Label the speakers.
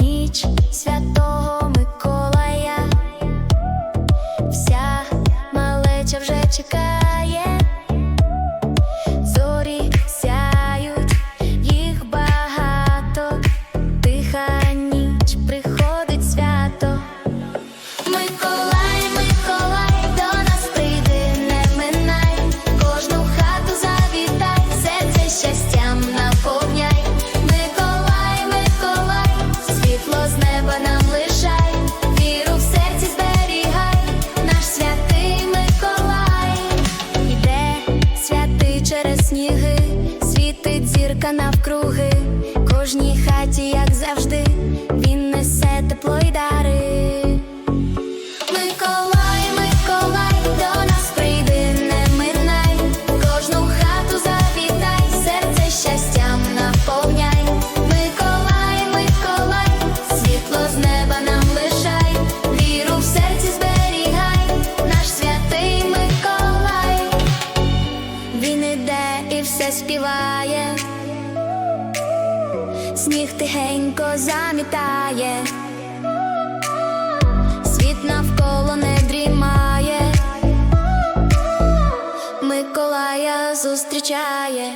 Speaker 1: ніч святого. через сніги, світить зірка навкруги, кожній хаті, як завжди. Він іде і все співає, сніг тихенько замітає, світ навколо не дрімає, Миколая зустрічає.